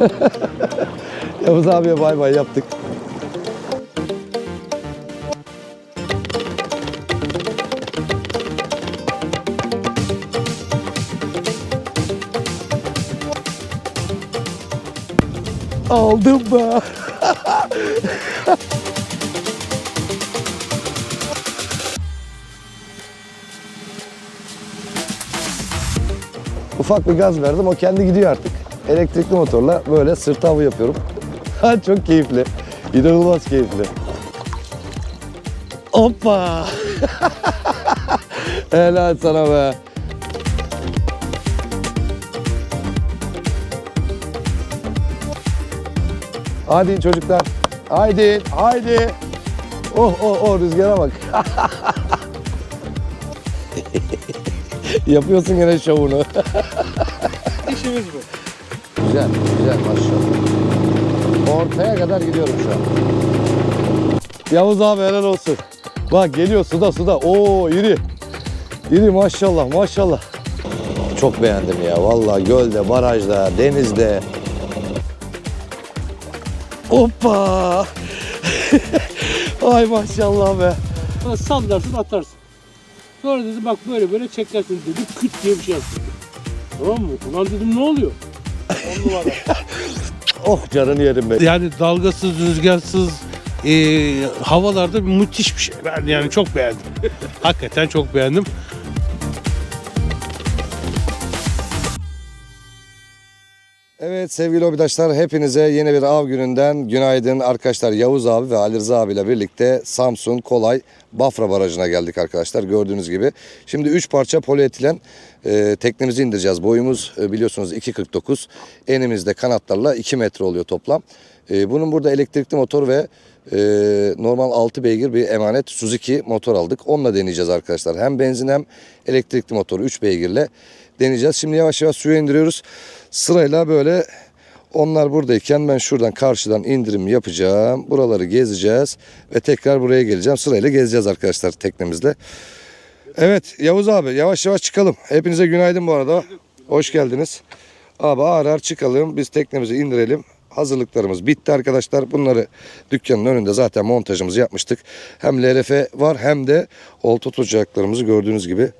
Yavuz abiye bay bay yaptık. Aldım be. Ufak bir gaz verdim. O kendi gidiyor artık. Elektrikli motorla böyle sırt avı yapıyorum. Çok keyifli. İnanılmaz keyifli. Hoppa. Helal sana be. Hadi çocuklar. Haydi, haydi. Oh oh oh rüzgara bak. Yapıyorsun gene şovunu. İşimiz bu. Güzel, güzel maşallah. Ortaya kadar gidiyorum şu an. Yavuz abi helal olsun. Bak geliyor suda suda. Oo iri. İri maşallah maşallah. Çok beğendim ya. Vallahi gölde, barajda, denizde. Hoppa. Ay maşallah be. Sallarsın atarsın. Sonra dedim bak böyle böyle çekersin dedim. Küt diye bir şey yaptım. Tamam mı? Ulan dedim ne oluyor? On numara. Oh canını yerim be. yani dalgasız, rüzgarsız e, havalarda müthiş bir şey. Ben yani çok beğendim. Hakikaten çok beğendim. Evet sevgili hobidaşlar hepinize yeni bir av gününden günaydın arkadaşlar. Yavuz abi ve Ali Rıza abiyle birlikte Samsun Kolay Bafra Barajı'na geldik arkadaşlar gördüğünüz gibi. Şimdi 3 parça polietilen e, teknemizi indireceğiz. Boyumuz e, biliyorsunuz 2.49 enimizde kanatlarla 2 metre oluyor toplam. E, bunun burada elektrikli motor ve e, normal 6 beygir bir emanet Suzuki motor aldık. Onunla deneyeceğiz arkadaşlar. Hem benzin hem elektrikli motor 3 beygirle deneyeceğiz. Şimdi yavaş yavaş suya indiriyoruz. Sırayla böyle onlar buradayken ben şuradan karşıdan indirim yapacağım. Buraları gezeceğiz ve tekrar buraya geleceğim. Sırayla gezeceğiz arkadaşlar teknemizle. Evet Yavuz abi yavaş yavaş çıkalım. Hepinize günaydın bu arada. Hoş geldiniz. Abi ağır ağır çıkalım. Biz teknemizi indirelim. Hazırlıklarımız bitti arkadaşlar. Bunları dükkanın önünde zaten montajımızı yapmıştık. Hem LRF var hem de olta tutacaklarımızı gördüğünüz gibi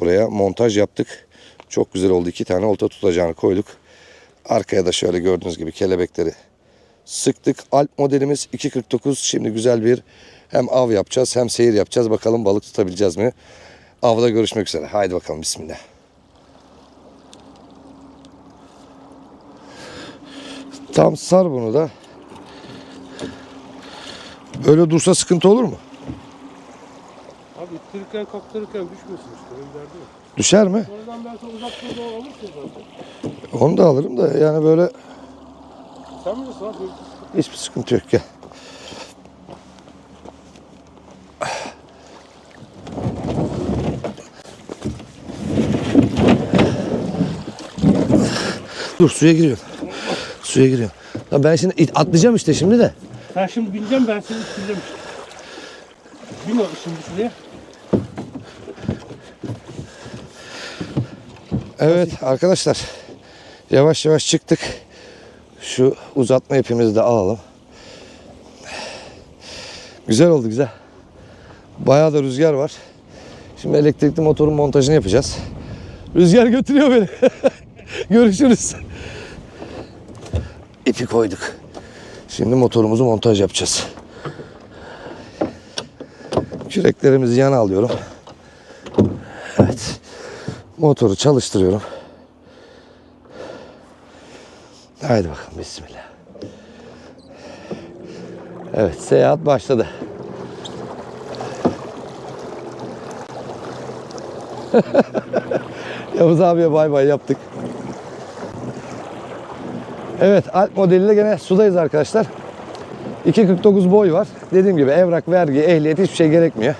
buraya montaj yaptık. Çok güzel oldu. İki tane olta tutacağını koyduk. Arkaya da şöyle gördüğünüz gibi kelebekleri sıktık. Alp modelimiz 2.49. Şimdi güzel bir hem av yapacağız hem seyir yapacağız. Bakalım balık tutabileceğiz mi? Avda görüşmek üzere. Haydi bakalım bismillah. Tam sar bunu da. Öyle dursa sıkıntı olur mu? Abi ittirirken kaptırırken düşmesin işte. Benim derdim o. Düşer mi? Onu da alırım da yani böyle Sen bilirsin abi. hiçbir sıkıntı yok. Gel. Dur suya giriyorum. Suya giriyorum. Ya ben şimdi it- atlayacağım işte şimdi de. Sen şimdi bineceğim ben seni ittireceğim işte. Bin o şimdi şuraya. Evet arkadaşlar. Yavaş yavaş çıktık. Şu uzatma ipimizi de alalım. Güzel oldu güzel. Bayağı da rüzgar var. Şimdi elektrikli motorun montajını yapacağız. Rüzgar götürüyor beni. Görüşürüz. İpi koyduk. Şimdi motorumuzu montaj yapacağız. Küreklerimizi yana alıyorum. Motoru çalıştırıyorum. Haydi bakalım bismillah. Evet seyahat başladı. Yavuz abiye bay bay yaptık. Evet Alp modeliyle gene sudayız arkadaşlar. 2.49 boy var. Dediğim gibi evrak, vergi, ehliyet hiçbir şey gerekmiyor.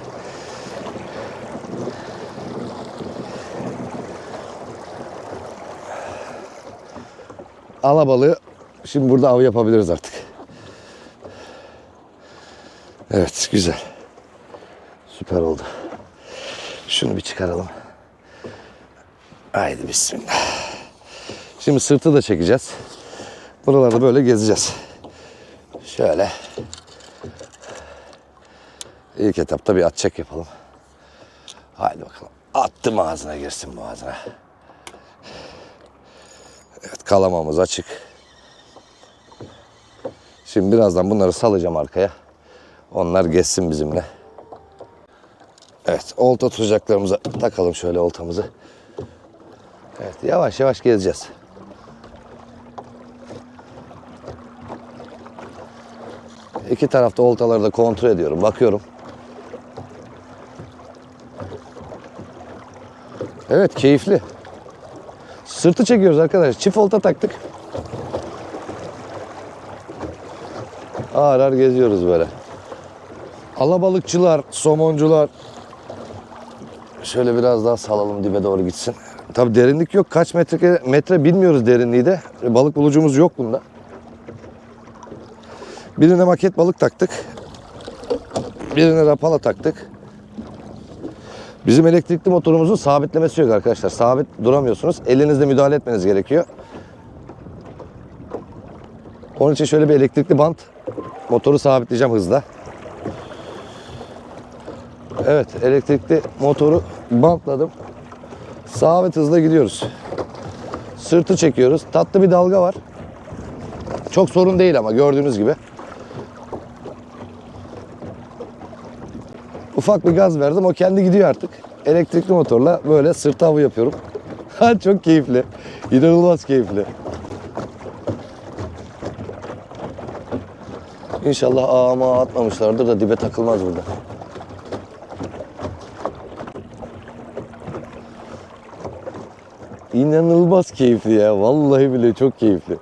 Alabalığı şimdi burada av yapabiliriz artık. Evet güzel. Süper oldu. Şunu bir çıkaralım. Haydi bismillah. Şimdi sırtı da çekeceğiz. Buralarda böyle gezeceğiz. Şöyle. İlk etapta bir at çek yapalım. Haydi bakalım. Attım ağzına girsin boğazına. Evet kalamamız açık. Şimdi birazdan bunları salacağım arkaya. Onlar geçsin bizimle. Evet olta tutacaklarımıza takalım şöyle oltamızı. Evet yavaş yavaş gezeceğiz. İki tarafta oltaları da kontrol ediyorum. Bakıyorum. Evet keyifli. Sırtı çekiyoruz arkadaşlar. Çift olta taktık. Ağır ağır geziyoruz böyle. Alabalıkçılar, somoncular. Şöyle biraz daha salalım dibe doğru gitsin. Tabi derinlik yok. Kaç metre, metre bilmiyoruz derinliği de. Balık bulucumuz yok bunda. Birine maket balık taktık. Birine rapala taktık. Bizim elektrikli motorumuzun sabitlemesi yok arkadaşlar. Sabit duramıyorsunuz. Elinizle müdahale etmeniz gerekiyor. Onun için şöyle bir elektrikli bant motoru sabitleyeceğim hızla. Evet elektrikli motoru bantladım. Sabit hızla gidiyoruz. Sırtı çekiyoruz. Tatlı bir dalga var. Çok sorun değil ama gördüğünüz gibi. Ufak bir gaz verdim. O kendi gidiyor artık. Elektrikli motorla böyle sırt avı yapıyorum. Çok keyifli. İnanılmaz keyifli. İnşallah ağıma atmamışlardır da dibe takılmaz burada. İnanılmaz keyifli ya. Vallahi bile çok keyifli.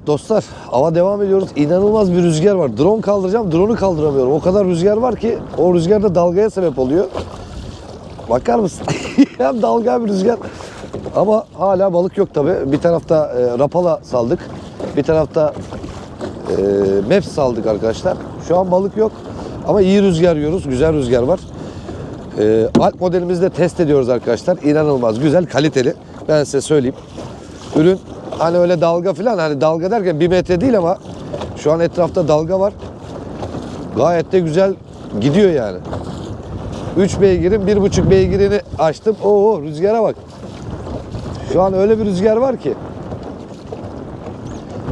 Evet dostlar, hava devam ediyoruz. İnanılmaz bir rüzgar var. Drone kaldıracağım, drone'u kaldıramıyorum. O kadar rüzgar var ki o rüzgar da dalgaya sebep oluyor. Bakar mısın? hem dalga hem rüzgar. Ama hala balık yok tabi. Bir tarafta e, rapala saldık. Bir tarafta e, meps saldık arkadaşlar. Şu an balık yok. Ama iyi rüzgar yiyoruz. Güzel rüzgar var. E, Alp modelimizi de test ediyoruz arkadaşlar. İnanılmaz güzel, kaliteli. Ben size söyleyeyim. Ürün hani öyle dalga falan hani dalga derken bir metre değil ama şu an etrafta dalga var. Gayet de güzel gidiyor yani. 3 beygirin 1,5 beygirini açtım. Oo rüzgara bak. Şu an öyle bir rüzgar var ki.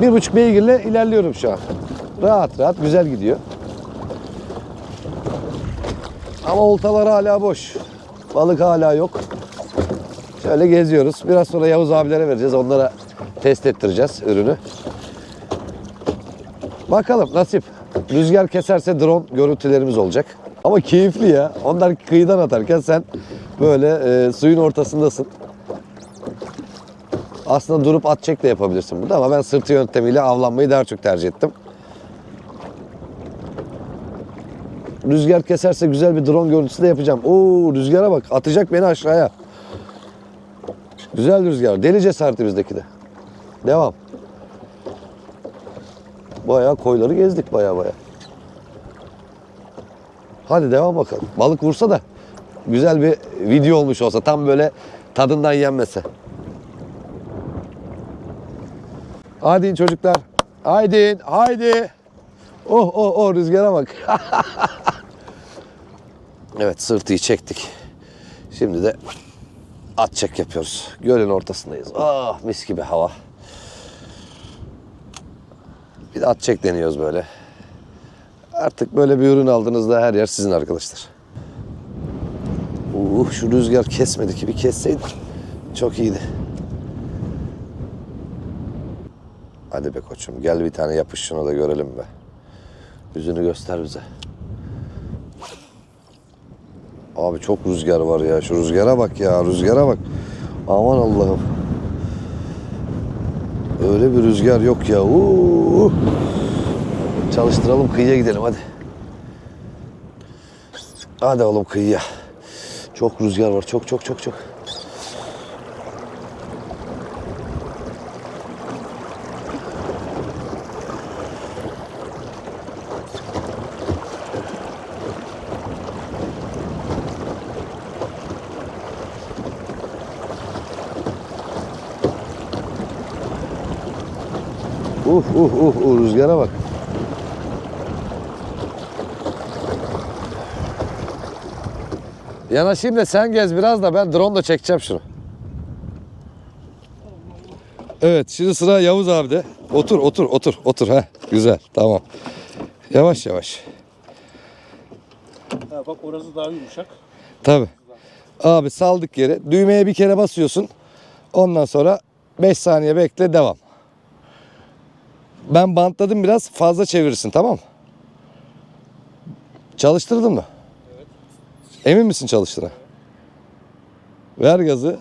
1,5 beygirle ilerliyorum şu an. Rahat rahat güzel gidiyor. Ama oltalar hala boş. Balık hala yok. Şöyle geziyoruz. Biraz sonra Yavuz abilere vereceğiz. Onlara test ettireceğiz ürünü. Bakalım nasip. Rüzgar keserse drone görüntülerimiz olacak. Ama keyifli ya. Onlar kıyıdan atarken sen böyle e, suyun ortasındasın. Aslında durup at çek de yapabilirsin burada ama ben sırtı yöntemiyle avlanmayı daha çok tercih ettim. Rüzgar keserse güzel bir drone görüntüsü de yapacağım. Oo rüzgara bak. Atacak beni aşağıya. Güzel rüzgar. Deli cesareti bizdeki de. Devam. Bayağı koyları gezdik baya baya. Hadi devam bakalım. Balık vursa da güzel bir video olmuş olsa. Tam böyle tadından yenmese. Hadi çocuklar. Haydi, haydi. Oh oh oh rüzgara bak. evet sırtıyı çektik. Şimdi de at çek yapıyoruz. Gölün ortasındayız. Ah mis gibi hava. Bir at çek deniyoruz böyle. Artık böyle bir ürün aldığınızda her yer sizin arkadaşlar. Uh, şu rüzgar kesmedi ki bir kesseydi çok iyiydi. Hadi be koçum gel bir tane yapış şuna da görelim be. Yüzünü göster bize. Abi çok rüzgar var ya. Şu rüzgara bak ya. Rüzgara bak. Aman Allah'ım. Öyle bir rüzgar yok ya. Uuu. Çalıştıralım kıyıya gidelim hadi. Hadi oğlum kıyıya. Çok rüzgar var. Çok çok çok çok. Uh uh uh uh rüzgara bak. Yanaşayım da sen gez biraz da ben drone da çekeceğim şunu. Evet şimdi sıra Yavuz abi de. Otur otur otur otur ha. Güzel tamam. Yavaş yavaş. Ha, bak orası daha yumuşak. Tabi. Abi saldık yere. Düğmeye bir kere basıyorsun. Ondan sonra 5 saniye bekle devam. Ben bantladım biraz fazla çevirirsin tamam mı? Çalıştırdın mı? Emin misin çalıştığına? Ver gazı.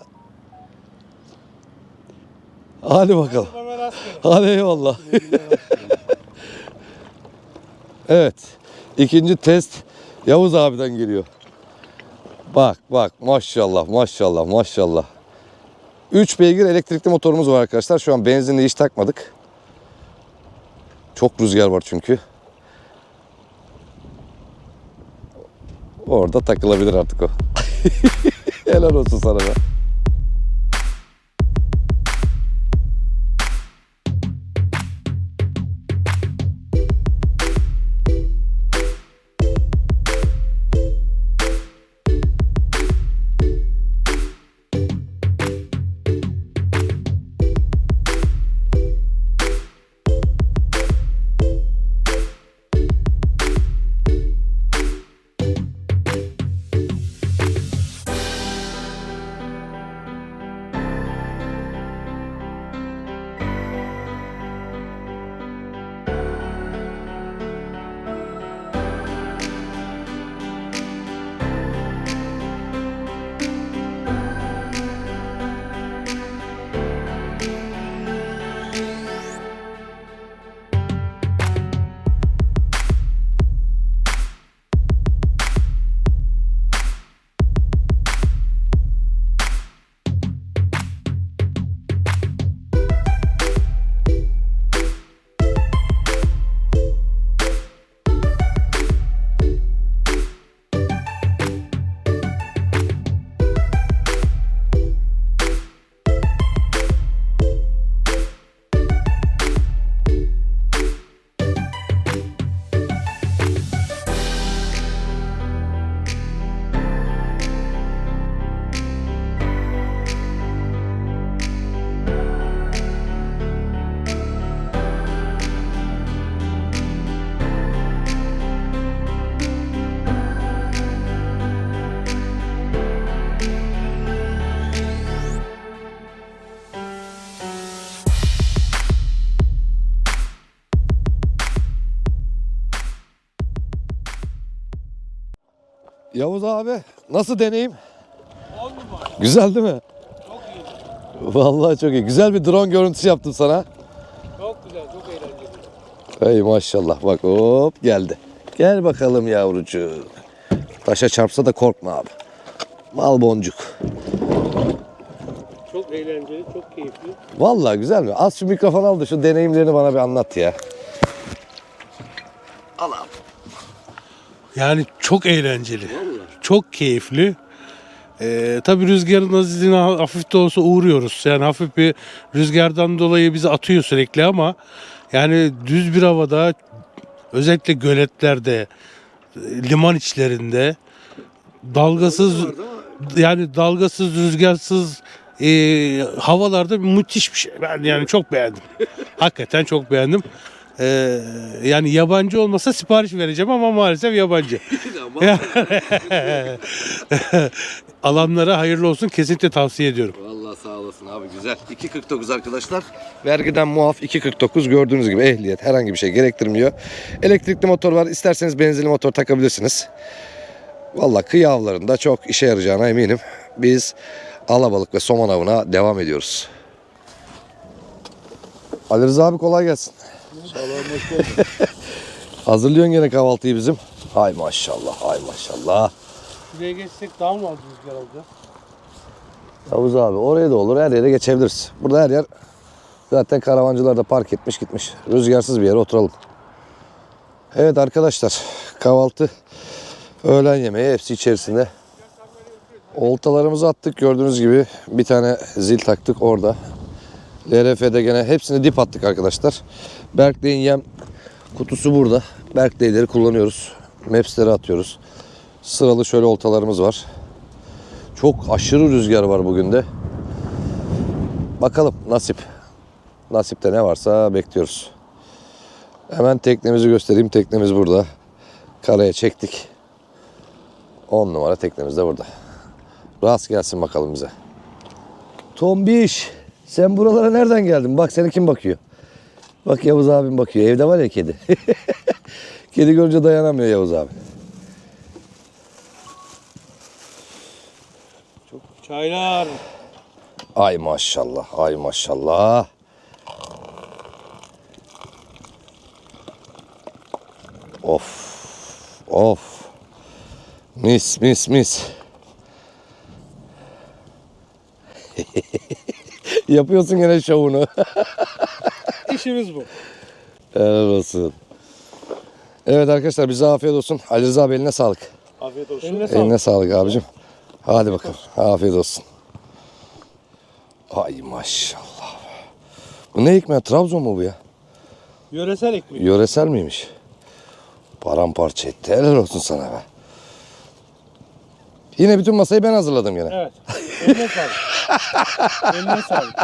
Hadi bakalım. Hadi eyvallah. evet. İkinci test Yavuz abiden geliyor. Bak bak maşallah maşallah maşallah. 3 beygir elektrikli motorumuz var arkadaşlar. Şu an benzinli hiç takmadık. Çok rüzgar var çünkü. Orada takılabilir artık o. Helal olsun sana be. Yavuz abi nasıl deneyim? Güzel değil mi? Çok iyi. Vallahi çok iyi. Güzel bir drone görüntüsü yaptım sana. Çok güzel, çok eğlenceli. Ey maşallah bak hop geldi. Gel bakalım yavrucuğum. Taşa çarpsa da korkma abi. Mal boncuk. Çok eğlenceli, çok keyifli. Vallahi güzel mi? Az şu mikrofon al da şu deneyimlerini bana bir anlat ya. Al abi. Yani çok eğlenceli. Çok keyifli. Ee, tabii rüzgarın azizliğine hafif de olsa uğruyoruz. Yani hafif bir rüzgardan dolayı bizi atıyor sürekli ama yani düz bir havada özellikle göletlerde, e, liman içlerinde dalgasız yani dalgasız rüzgarsız e, havalarda müthiş bir şey. Ben yani çok beğendim. Hakikaten çok beğendim. Ee, yani yabancı olmasa sipariş vereceğim ama maalesef yabancı. Alanlara hayırlı olsun kesinlikle tavsiye ediyorum. Vallahi sağ olasın abi güzel. 2.49 arkadaşlar. Vergiden muaf 2.49 gördüğünüz gibi ehliyet herhangi bir şey gerektirmiyor. Elektrikli motor var. İsterseniz benzinli motor takabilirsiniz. Vallahi kıyı avlarında çok işe yarayacağına eminim. Biz alabalık ve somon avına devam ediyoruz. Ali Rıza abi kolay gelsin. Hazırlıyorsun gene kahvaltıyı bizim. Hay maşallah, hay maşallah. Şuraya geçsek daha mı az rüzgar alacağız? Yavuz abi oraya da olur her yere geçebiliriz. Burada her yer zaten karavancılar da park etmiş gitmiş. Rüzgarsız bir yere oturalım. Evet arkadaşlar kahvaltı öğlen yemeği hepsi içerisinde. Oltalarımızı attık gördüğünüz gibi bir tane zil taktık orada. LRF'de gene hepsini dip attık arkadaşlar. Berkley'in yem kutusu burada. Berkley'leri kullanıyoruz. Maps'leri atıyoruz. Sıralı şöyle oltalarımız var. Çok aşırı rüzgar var bugün de. Bakalım nasip. Nasipte ne varsa bekliyoruz. Hemen teknemizi göstereyim. Teknemiz burada. Karaya çektik. 10 numara teknemiz de burada. Rast gelsin bakalım bize. Tombiş. Sen buralara nereden geldin? Bak seni kim bakıyor? Bak Yavuz abim bakıyor. Evde var ya kedi. kedi görünce dayanamıyor Yavuz abi. Çaylar. Ay maşallah. Ay maşallah. Of. Of. Mis mis mis. Yapıyorsun gene şovunu. İşimiz bu. Helal olsun. Evet arkadaşlar bize afiyet olsun. Ali Rıza abi eline sağlık. Afiyet olsun. Eline Eline sağlık abicim. Hadi bakalım. Afiyet olsun. Ay maşallah. Bu ne ekmeği? Trabzon mu bu ya? Yöresel ekmek. Yöresel miymiş? Paramparça etti. Helal olsun sana be. Yine bütün masayı ben hazırladım gene. Evet. Eline sağlık. Eline sağlık.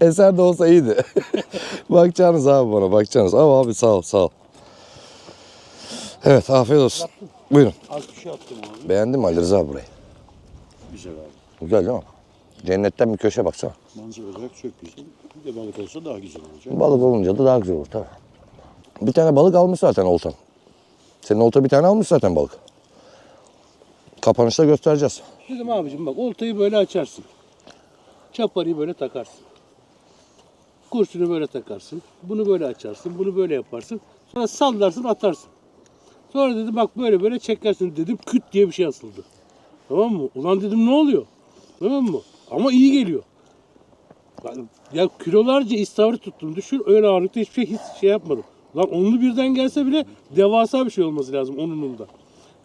Eser de olsa iyiydi. bakacaksınız abi bana bakacaksınız. Ama abi sağ ol sağ ol. Evet afiyet olsun. Buyurun. Az bir şey attım abi. Beğendin mi Ali Rıza burayı? Güzel abi. Güzel değil mi? Cennetten bir köşe baksana. Manzara olarak çok güzel. Bir de balık olsa daha güzel olacak. Balık olunca da daha güzel olur tabii. Bir tane balık almış zaten oltan. Senin olta bir tane almış zaten balık. Kapanışta göstereceğiz. Dedim abicim bak oltayı böyle açarsın. Çaparıyı böyle takarsın. Kurşunu böyle takarsın. Bunu böyle açarsın. Bunu böyle yaparsın. Sonra sallarsın atarsın. Sonra dedim bak böyle böyle çekersin dedim. Küt diye bir şey asıldı. Tamam mı? Ulan dedim ne oluyor? Tamam mı? Ama iyi geliyor. Ya kilolarca istavrit tuttum. Düşün öyle ağırlıkta hiçbir şey hiç şey yapmadım. Lan onlu birden gelse bile devasa bir şey olması lazım onununda.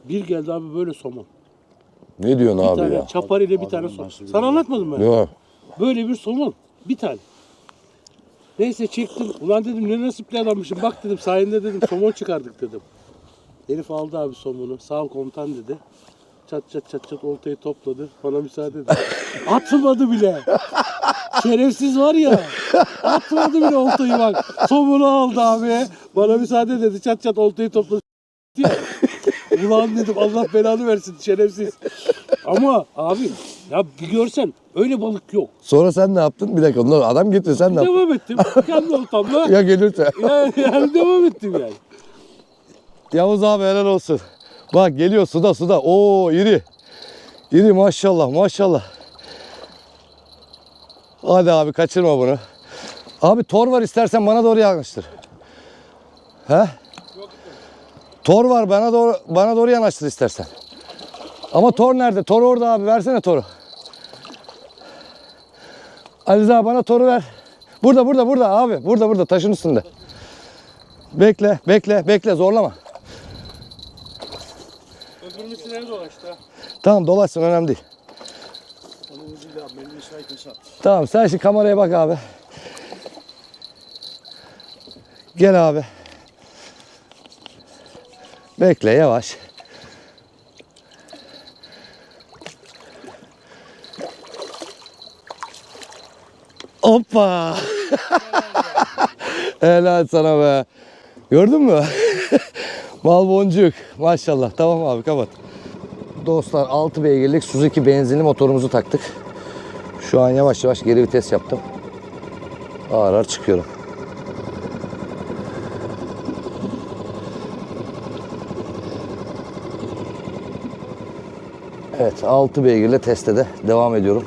Bir geldi abi böyle somon. Ne diyorsun Bir abi tane ya? çapar ile bir tane bir Sana anlatmadım ben. Yok. Böyle bir somon. Bir tane. Neyse çektim. Ulan dedim ne nasipli adammışım. Bak dedim sayende dedim somon çıkardık dedim. Herif aldı abi somonu. Sağ ol komutan dedi. Çat çat çat çat oltayı topladı. Bana müsaade dedi. Atmadı bile. Şerefsiz var ya. Atmadı bile oltayı bak. Somonu aldı abi. Bana müsaade dedi. Çat çat oltayı topladı. Ulan dedim Allah belanı versin şerefsiz. Ama abi ya bir görsen öyle balık yok. Sonra sen ne yaptın? Bir dakika ondan adam getir sen ne yaptın? Devam ettim. Kendi oltamla. Ya gelirse. yani, yani devam ettim yani. Yavuz abi helal olsun. Bak geliyor suda suda. Oo iri. İri maşallah maşallah. Hadi abi kaçırma bunu. Abi tor var istersen bana doğru yanaştır. He? Tor var bana doğru bana doğru yanaştır istersen. Ama tor nerede? Tor orada abi. Versene toru. Ali Rıza bana toru ver. Burada burada burada abi. Burada burada taşın üstünde. Bekle bekle bekle zorlama. Öbürünün sinirine dolaştı. ha. Tamam dolaşsın önemli değil. Tamam sen şimdi kameraya bak abi. Gel abi. Bekle yavaş. Hoppa. Helal sana be. Gördün mü? Mal boncuk. Maşallah. Tamam abi kapat. Dostlar 6 beygirlik Suzuki benzinli motorumuzu taktık. Şu an yavaş yavaş geri vites yaptım. Ağır ağır çıkıyorum. Evet 6 beygirle teste de devam ediyorum.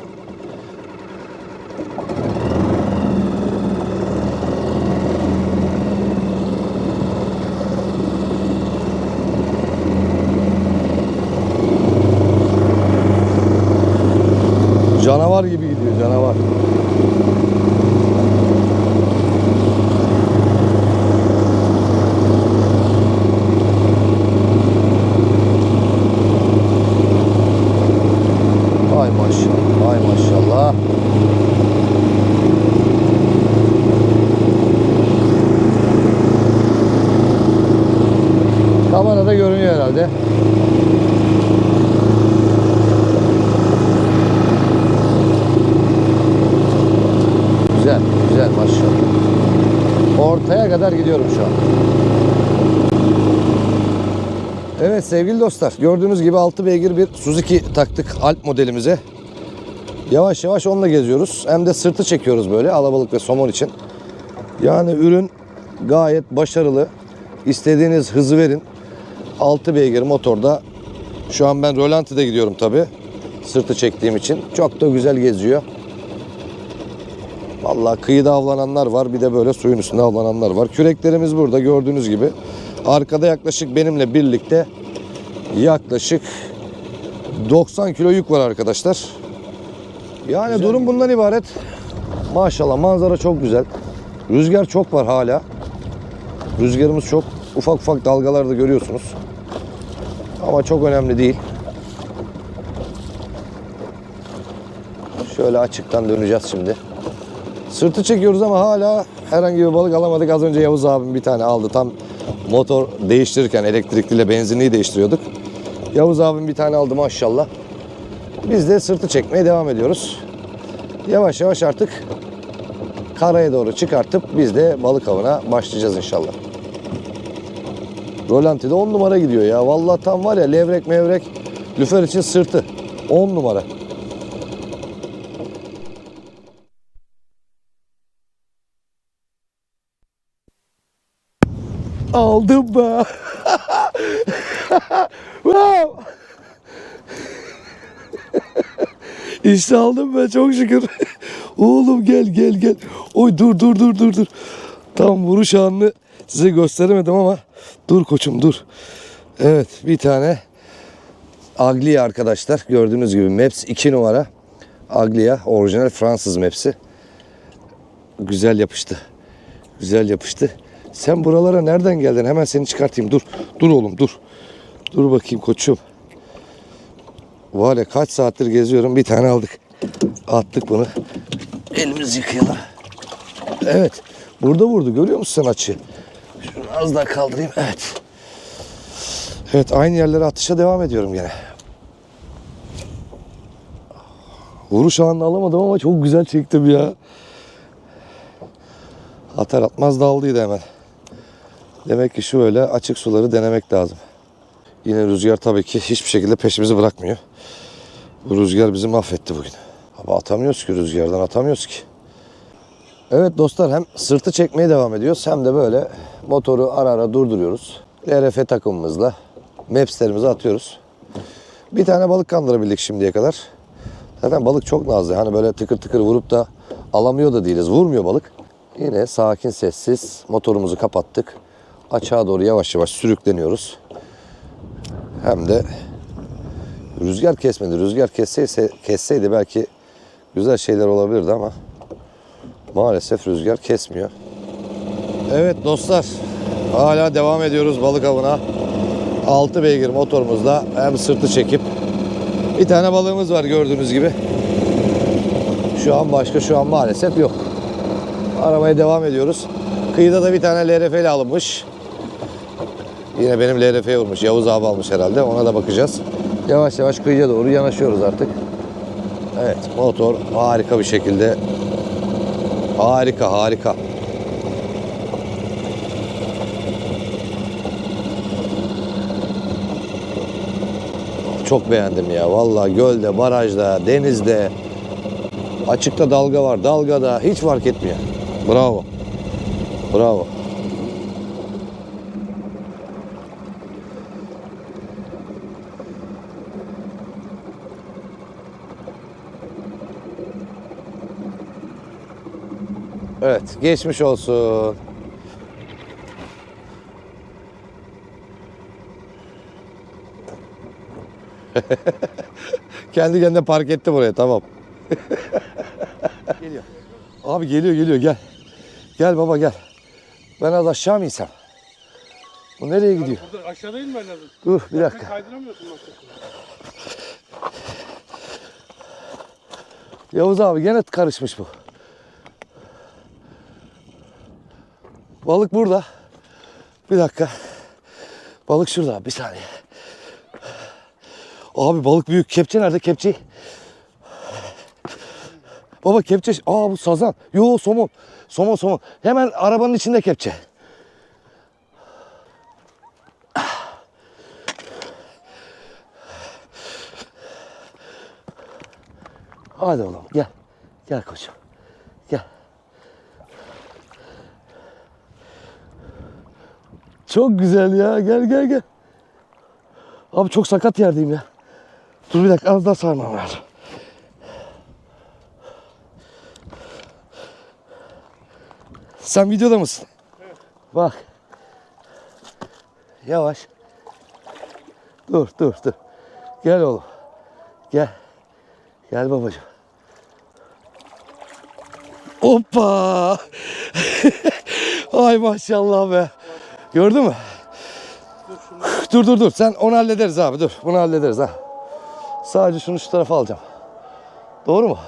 Canavar gibi gidiyor canavar. Ay maşallah, ay Kamerada görünüyor herhalde. Güzel, güzel maşallah. Ortaya kadar gidiyorum şu an. Evet sevgili dostlar gördüğünüz gibi 6 beygir bir Suzuki taktık Alp modelimize. Yavaş yavaş onunla geziyoruz. Hem de sırtı çekiyoruz böyle alabalık ve somon için. Yani ürün gayet başarılı. İstediğiniz hızı verin. 6 beygir motorda. Şu an ben rölantide gidiyorum tabi. Sırtı çektiğim için. Çok da güzel geziyor. Vallahi kıyıda avlananlar var. Bir de böyle suyun üstünde avlananlar var. Küreklerimiz burada gördüğünüz gibi. Arkada yaklaşık benimle birlikte yaklaşık 90 kilo yük var arkadaşlar. Yani durum bundan ibaret. Maşallah manzara çok güzel. Rüzgar çok var hala. Rüzgarımız çok. Ufak ufak dalgalarda görüyorsunuz. Ama çok önemli değil. Şöyle açıktan döneceğiz şimdi. Sırtı çekiyoruz ama hala herhangi bir balık alamadık. Az önce Yavuz abim bir tane aldı. Tam motor değiştirirken elektrikliyle benzinliği değiştiriyorduk. Yavuz abim bir tane aldı maşallah. Biz de sırtı çekmeye devam ediyoruz. Yavaş yavaş artık karaya doğru çıkartıp biz de balık avına başlayacağız inşallah. Rolanti'de 10 numara gidiyor ya. Vallahi tam var ya levrek mevrek lüfer için sırtı. 10 numara. Aldım be. Wow. İşte aldım ben çok şükür. Oğlum gel gel gel. Oy dur dur dur dur dur. Tam vuruş anını size gösteremedim ama dur koçum dur. Evet bir tane Aglia arkadaşlar. Gördüğünüz gibi Maps 2 numara. Aglia orijinal Fransız Maps'i. Güzel yapıştı. Güzel yapıştı. Sen buralara nereden geldin? Hemen seni çıkartayım. Dur. Dur oğlum dur. Dur bakayım koçum. Var ya kaç saattir geziyorum. Bir tane aldık. Attık bunu. Elimiz yıkayalım. Evet. Burada vurdu. Görüyor musun sen açı? Şunu az daha kaldırayım. Evet. Evet aynı yerlere atışa devam ediyorum gene. Vuruş anını alamadım ama çok güzel çektim ya. Atar atmaz daldıydı hemen. Demek ki şöyle açık suları denemek lazım. Yine rüzgar tabii ki hiçbir şekilde peşimizi bırakmıyor. Bu rüzgar bizi mahvetti bugün. Ama atamıyoruz ki rüzgardan atamıyoruz ki. Evet dostlar hem sırtı çekmeye devam ediyoruz hem de böyle motoru ara ara durduruyoruz. LRF takımımızla mapslerimizi atıyoruz. Bir tane balık kandırabildik şimdiye kadar. Zaten balık çok nazlı. Hani böyle tıkır tıkır vurup da alamıyor da değiliz. Vurmuyor balık. Yine sakin sessiz motorumuzu kapattık. Açığa doğru yavaş yavaş sürükleniyoruz. Hem de rüzgar kesmedi. Rüzgar kesseyse, kesseydi belki güzel şeyler olabilirdi ama maalesef rüzgar kesmiyor. Evet dostlar hala devam ediyoruz balık avına. 6 beygir motorumuzla hem sırtı çekip bir tane balığımız var gördüğünüz gibi. Şu an başka şu an maalesef yok. Aramaya devam ediyoruz. Kıyıda da bir tane LRF ile alınmış. Yine benim LRF'ye vurmuş. Yavuz abi almış herhalde. Ona da bakacağız. Yavaş yavaş kıyıya doğru yanaşıyoruz artık. Evet motor harika bir şekilde. Harika harika. Çok beğendim ya. Vallahi gölde, barajda, denizde, açıkta dalga var, dalgada hiç fark etmiyor. Bravo. Bravo. Evet, geçmiş olsun. Kendi kendine park etti buraya, tamam. geliyor. Abi geliyor, geliyor, gel. Gel baba gel. Ben az aşağı mı insem? Bu nereye gidiyor? Burada aşağı değil mi lazım? Dur bir dakika. Kaydıramıyorsun bak. Yavuz abi gene karışmış bu. Balık burada. Bir dakika. Balık şurada bir saniye. Abi balık büyük. Kepçe nerede kepçe? Baba kepçe. Aa bu sazan. Yo somon. Somon somon. Hemen arabanın içinde kepçe. Hadi oğlum gel. Gel koçum. Çok güzel ya. Gel gel gel. Abi çok sakat yerdeyim ya. Dur bir dakika az daha sarmam lazım. Sen videoda mısın? Bak. Yavaş. Dur dur dur. Gel oğlum. Gel. Gel babacığım. Hoppa. Ay maşallah be. Gördün mü? Dur dur dur. Sen onu hallederiz abi dur. Bunu hallederiz ha. Sadece şunu şu tarafa alacağım. Doğru mu?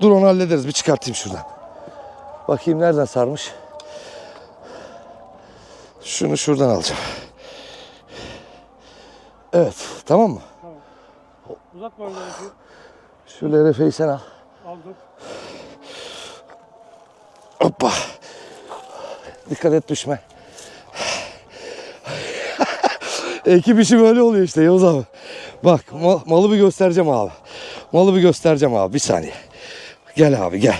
Dur onu hallederiz. Bir çıkartayım şuradan. Bakayım nereden sarmış. Şunu şuradan alacağım. Evet. Tamam mı? Uzatma öyle Şu LRF'yi sen al. Aldım. Hoppa. Dikkat et düşme. Ekip işi böyle oluyor işte Yavuz abi. Bak ma- malı bir göstereceğim abi. Malı bir göstereceğim abi bir saniye. Gel abi gel.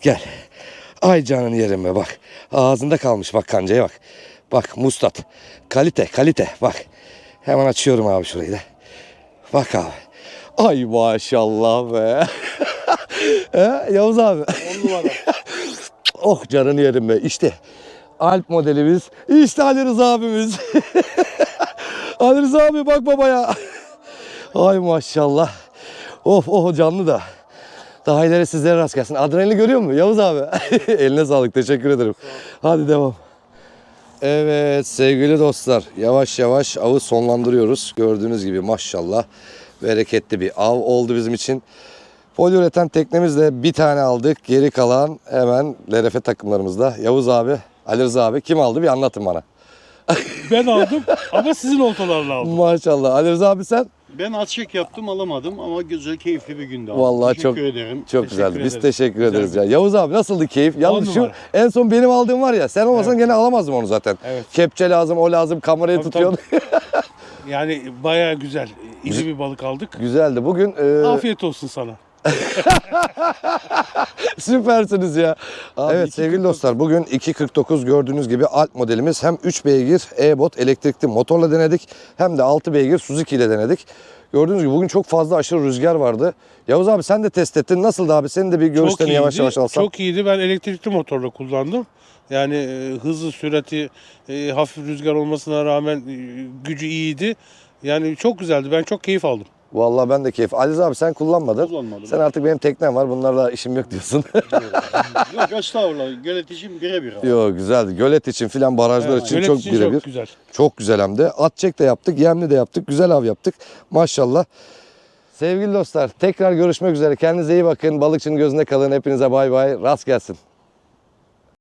Gel. Ay canın yerim be bak. Ağzında kalmış bak kancaya bak. Bak mustat. Kalite kalite bak. Hemen açıyorum abi şurayı da. Bak abi. Ay maşallah be. He, Yavuz abi. On numara. Oh canını yerim be. İşte Alp modelimiz. İşte Ali Rıza abimiz. Ali Rıza abi bak babaya. Ay maşallah. Of oh canlı da. Daha ileri sizlere rast gelsin. Adrenalini görüyor musun Yavuz abi? Eline sağlık. Teşekkür ederim. Hadi devam. Evet sevgili dostlar yavaş yavaş avı sonlandırıyoruz. Gördüğünüz gibi maşallah bereketli bir av oldu bizim için. Poliüreten teknemizle bir tane aldık. Geri kalan hemen LRF takımlarımızda. Yavuz abi, Ali Rıza abi kim aldı bir anlatın bana. Ben aldım ama sizin oltalarla aldım. Maşallah. Ali Rıza abi sen? Ben az çek yaptım alamadım ama güzel keyifli bir gündü. abi. Vallahi Teşekkür çok- ederim. Çok Teşekkür güzeldi. Biz ederiz. teşekkür Güzel ederiz ya. Yavuz abi nasıldı keyif? Yalnız şu numara. en son benim aldığım var ya sen olmasan gene alamazdım onu zaten. Evet. Kepçe lazım, o lazım, kamerayı Tabii, tutuyordu. Yani bayağı güzel. İyi bir balık aldık. Güzeldi. Bugün e, Afiyet olsun sana. Süpersiniz ya. evet sevgili dostlar bugün 2.49 gördüğünüz gibi Alp modelimiz hem 3 beygir e-bot elektrikli motorla denedik hem de 6 beygir Suzuki ile denedik. Gördüğünüz gibi bugün çok fazla aşırı rüzgar vardı. Yavuz abi sen de test ettin. Nasıldı abi? Senin de bir görüşlerini yavaş iyiydi, yavaş alsam. Çok iyiydi. Ben elektrikli motorla kullandım. Yani e, hızı, sürati, e, hafif rüzgar olmasına rağmen e, gücü iyiydi. Yani çok güzeldi. Ben çok keyif aldım. Vallahi ben de keyif. Ali abi sen kullanmadın. Kullanmadım. Sen artık benim teknem var. Bunlarla işim yok diyorsun. Yok estağfurullah. Göletişim birebir. abi. Yok güzeldi. Gölet için filan barajlar Evet, için çok için birebir. çok güzel. Çok güzel hem de. At çek de yaptık, yemli de yaptık, güzel av yaptık. Maşallah. Sevgili dostlar tekrar görüşmek üzere. Kendinize iyi bakın. Balıkçının gözünde kalın. Hepinize bay bay. Rast gelsin.